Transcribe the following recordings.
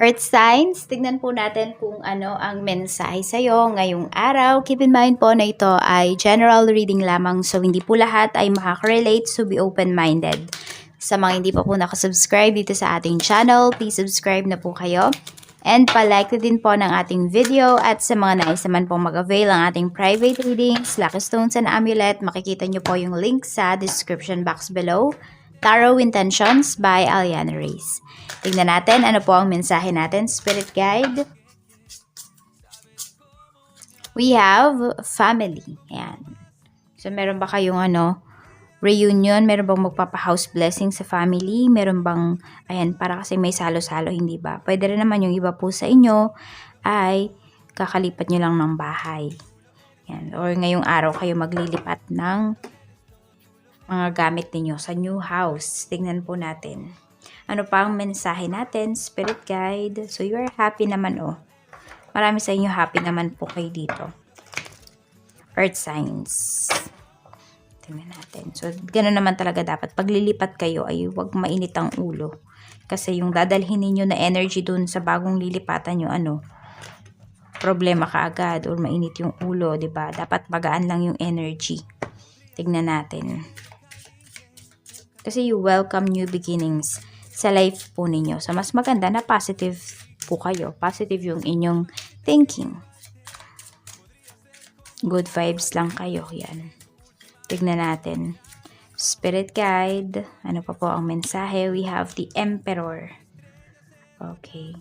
Earth signs, tignan po natin kung ano ang mensahe sa'yo ngayong araw. Keep in mind po na ito ay general reading lamang so hindi po lahat ay makaka-relate so be open-minded. Sa mga hindi pa po nakasubscribe dito sa ating channel, please subscribe na po kayo. And palike din po ng ating video at sa mga nais naman pong mag-avail ang ating private readings, Lucky Stones and Amulet, makikita nyo po yung link sa description box below. Tarot Intentions by Aliana Reyes. Tingnan natin ano po ang mensahe natin, Spirit Guide. We have family. Ayan. So, meron ba kayong ano, reunion? Meron bang magpapa-house blessing sa family? Meron bang, ayan, para kasi may salo-salo, hindi ba? Pwede rin naman yung iba po sa inyo ay kakalipat nyo lang ng bahay. Ayan. Or ngayong araw kayo maglilipat ng mga gamit ninyo sa new house. Tingnan po natin. Ano pa ang mensahe natin? Spirit guide. So, you are happy naman, oh. Marami sa inyo happy naman po kayo dito. Earth signs. Tingnan natin. So, ganoon naman talaga dapat. Paglilipat kayo ay huwag mainit ang ulo. Kasi yung dadalhin ninyo na energy dun sa bagong lilipatan nyo, ano, problema ka agad or mainit yung ulo, 'di ba? Dapat magaan lang yung energy. Tignan natin. Kasi you welcome new beginnings sa life po ninyo. So, mas maganda na positive po kayo. Positive yung inyong thinking. Good vibes lang kayo. Yan. Tignan natin. Spirit guide. Ano pa po ang mensahe? We have the Emperor. Okay.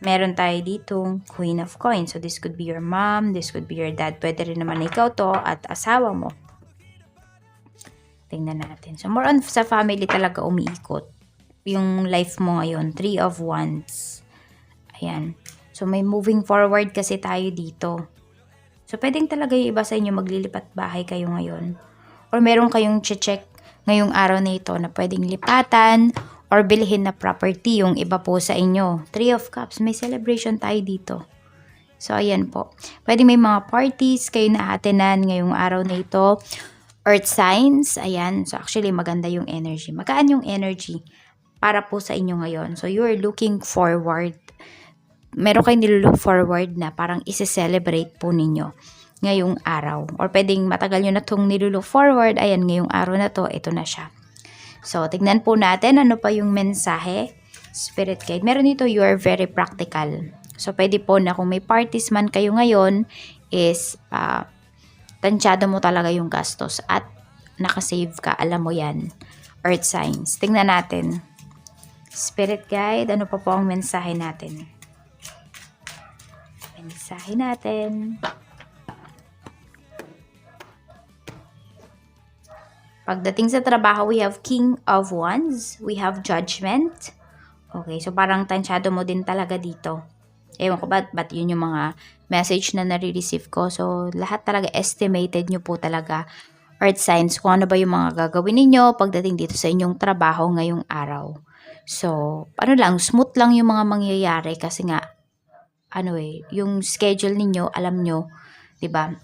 Meron tayo ditong Queen of Coins. So, this could be your mom. This could be your dad. Pwede rin naman ikaw to at asawa mo. Tingnan natin. So, more on sa family talaga umiikot. Yung life mo ngayon. Three of Wands. Ayan. So, may moving forward kasi tayo dito. So, pwedeng talaga yung iba sa inyo maglilipat bahay kayo ngayon. Or meron kayong check ngayong araw na ito na pwedeng lipatan or bilhin na property yung iba po sa inyo. Three of Cups. May celebration tayo dito. So, ayan po. Pwede may mga parties kayo na atenan ngayong araw na ito. Earth signs, ayan. So, actually, maganda yung energy. Magaan yung energy para po sa inyo ngayon. So, you're looking forward. Meron kayong nilook forward na parang isi-celebrate po ninyo ngayong araw. Or pwedeng matagal nyo na itong nilook forward. Ayan, ngayong araw na to, ito na siya. So, tignan po natin ano pa yung mensahe. Spirit guide. Meron dito, you are very practical. So, pwede po na kung may parties man kayo ngayon is uh, tansyado mo talaga yung gastos at nakasave ka. Alam mo yan. Earth signs. Tingnan natin. Spirit guide. Ano pa po ang mensahe natin? Mensahe natin. Pagdating sa trabaho, we have King of Wands. We have Judgment. Okay, so parang tansyado mo din talaga dito. Ewan ko ba't, ba't yun yung mga message na nare-receive ko. So, lahat talaga estimated nyo po talaga earth signs kung ano ba yung mga gagawin ninyo pagdating dito sa inyong trabaho ngayong araw. So, ano lang, smooth lang yung mga mangyayari kasi nga, ano eh, yung schedule ninyo, alam nyo, ba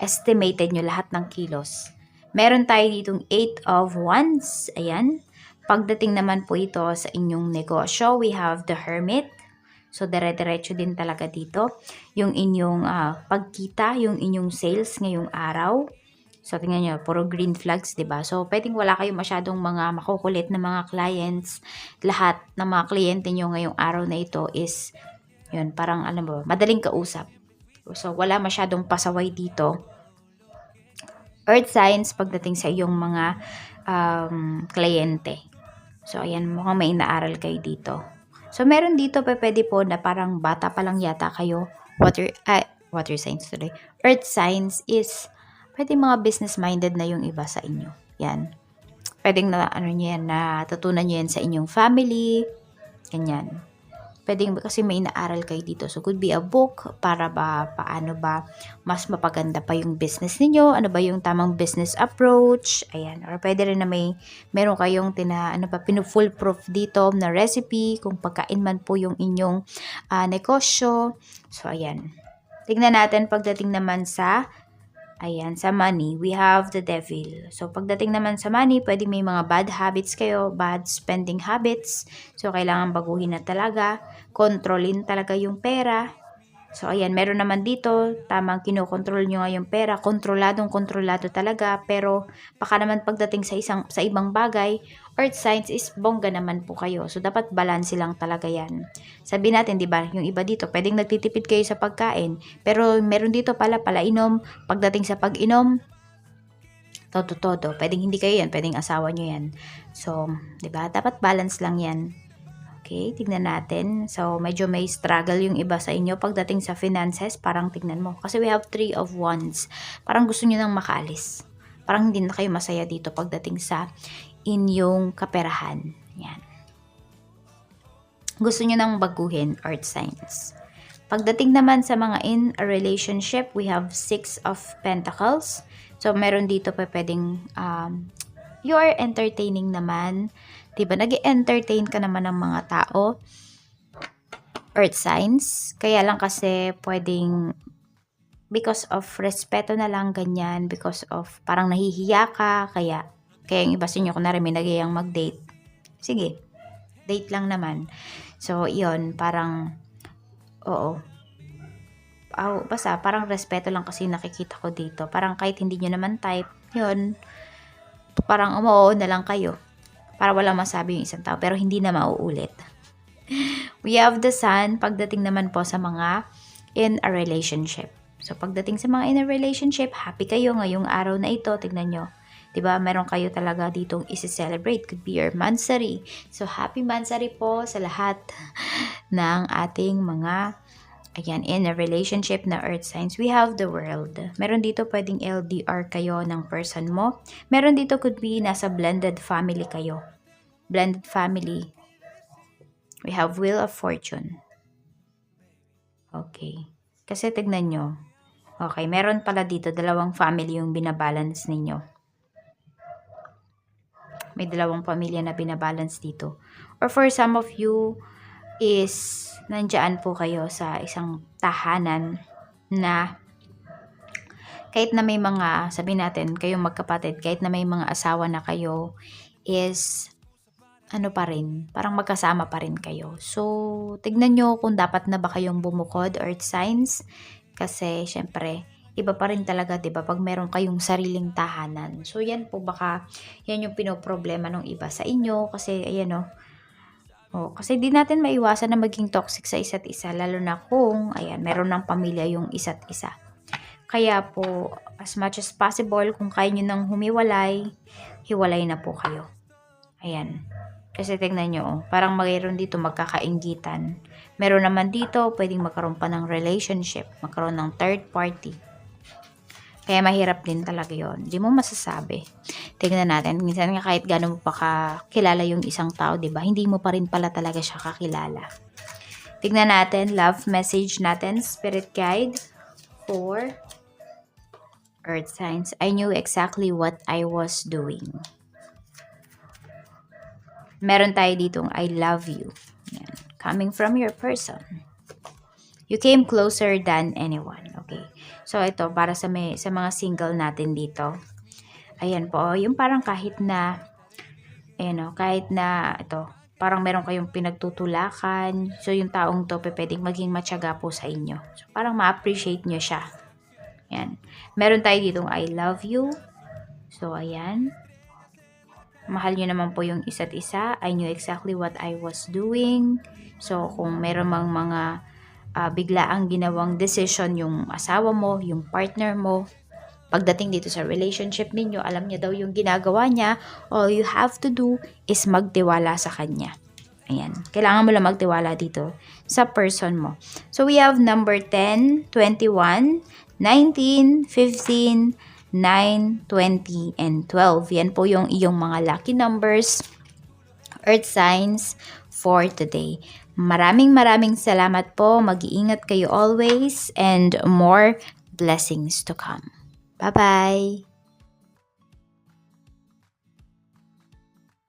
estimated nyo lahat ng kilos. Meron tayo ditong 8 of Wands. Ayan. Pagdating naman po ito sa inyong negosyo, we have the Hermit. So, dire-diretso din talaga dito. Yung inyong uh, pagkita, yung inyong sales ngayong araw. So, tingnan nyo, puro green flags, ba So, pwedeng wala kayong masyadong mga makukulit na mga clients. Lahat ng mga kliyente nyo ngayong araw na ito is, yun, parang, alam mo, madaling kausap. So, wala masyadong pasaway dito earth signs pagdating sa iyong mga um, kliyente. So, ayan, mukhang may inaaral kayo dito. So, meron dito pa pwede po na parang bata pa lang yata kayo. Water, uh, water signs today. Earth signs is, pwede mga business-minded na yung iba sa inyo. Yan. Pwedeng na, ano nyo yan, natutunan nyo yan sa inyong family. Ganyan. Pwedeng kasi may inaaral kayo dito. So, could be a book para ba, paano ba mas mapaganda pa yung business ninyo. Ano ba yung tamang business approach. Ayan. Or pwede rin na may, meron kayong tina, ano ba, pinu-full proof dito na recipe. Kung pagkain man po yung inyong uh, negosyo. So, ayan. Tignan natin pagdating naman sa, Ayan, sa money, we have the devil. So, pagdating naman sa money, pwede may mga bad habits kayo, bad spending habits. So, kailangan baguhin na talaga. Kontrolin talaga yung pera. So, ayan, meron naman dito, tamang kinokontrol nyo nga pera, kontroladong kontrolado talaga, pero baka naman pagdating sa isang sa ibang bagay, earth signs is bongga naman po kayo. So, dapat balance lang talaga yan. Sabi natin, di ba, yung iba dito, pwedeng nagtitipid kayo sa pagkain, pero meron dito pala, pala inom, pagdating sa pag-inom, todo-todo. Pwedeng hindi kayo yan, pwedeng asawa nyo yan. So, di ba, dapat balance lang yan. Okay, tignan natin. So, medyo may struggle yung iba sa inyo pagdating sa finances. Parang tignan mo. Kasi we have three of wands. Parang gusto nyo nang makaalis. Parang hindi na kayo masaya dito pagdating sa inyong kaperahan. Yan. Gusto nyo nang baguhin, earth signs. Pagdating naman sa mga in a relationship, we have six of pentacles. So, meron dito pa pwedeng um, you are entertaining naman. Diba? nag entertain ka naman ng mga tao. Earth signs. Kaya lang kasi pwedeng because of respeto na lang ganyan. Because of parang nahihiya ka. Kaya, kaya yung iba sa inyo kung may nagayang mag-date. Sige. Date lang naman. So, yon parang, oo. Oh, basta, parang respeto lang kasi nakikita ko dito. Parang kahit hindi nyo naman type, yun, parang umuo na lang kayo para wala masabi yung isang tao pero hindi na mauulit. We have the sun pagdating naman po sa mga in a relationship. So pagdating sa mga in a relationship, happy kayo ngayong araw na ito. Tignan nyo. 'Di ba? Meron kayo talaga ditong i-celebrate. Could be your mansari. So happy mansari po sa lahat ng ating mga Ayan, in a relationship na earth signs, we have the world. Meron dito pwedeng LDR kayo ng person mo. Meron dito could be nasa blended family kayo. Blended family. We have wheel of fortune. Okay. Kasi tignan nyo. Okay, meron pala dito dalawang family yung binabalance ninyo. May dalawang pamilya na binabalance dito. Or for some of you, is nandiyan po kayo sa isang tahanan na kahit na may mga, sabi natin, kayong magkapatid, kahit na may mga asawa na kayo, is ano pa rin, parang magkasama pa rin kayo. So, tignan nyo kung dapat na ba kayong bumukod, earth signs, kasi syempre, iba pa rin talaga, 'di ba? Pag meron kayong sariling tahanan. So, yan po baka yan yung pinoproblema ng iba sa inyo kasi ayan oh, Oh, kasi di natin maiwasan na maging toxic sa isa't isa, lalo na kung, ayan, meron ng pamilya yung isa't isa. Kaya po, as much as possible, kung kaya nyo nang humiwalay, hiwalay na po kayo. Ayan. Kasi tingnan nyo, oh, parang mayroon dito magkakaingitan. Meron naman dito, pwedeng magkaroon pa ng relationship, magkaroon ng third party. Kaya mahirap din talaga yon. Hindi mo masasabi. Tingnan natin. Minsan nga kahit gano'n mo pa kakilala yung isang tao, di ba? Hindi mo pa rin pala talaga siya kakilala. Tingnan natin, love message natin, spirit guide for earth signs. I knew exactly what I was doing. Meron tayo ditong I love you. Yan. Coming from your person. You came closer than anyone. Okay. So, ito, para sa, may, sa mga single natin dito. Ayan po, yung parang kahit na, ayan o, kahit na, ito, parang meron kayong pinagtutulakan. So, yung taong to, pwedeng maging matyaga po sa inyo. So, parang ma-appreciate nyo siya. Ayan. Meron tayo ditong I love you. So, ayan. Mahal nyo naman po yung isa't isa. I knew exactly what I was doing. So, kung meron mang mga uh, bigla ang ginawang decision yung asawa mo, yung partner mo, pagdating dito sa relationship ninyo, alam niya daw yung ginagawa niya, all you have to do is magtiwala sa kanya. Ayan. Kailangan mo lang magtiwala dito sa person mo. So, we have number 10, 21, 19, 15, 9, 20, and 12. Yan po yung iyong mga lucky numbers, earth signs for today. Maraming maraming salamat po. Mag-iingat kayo always and more blessings to come. Bye-bye!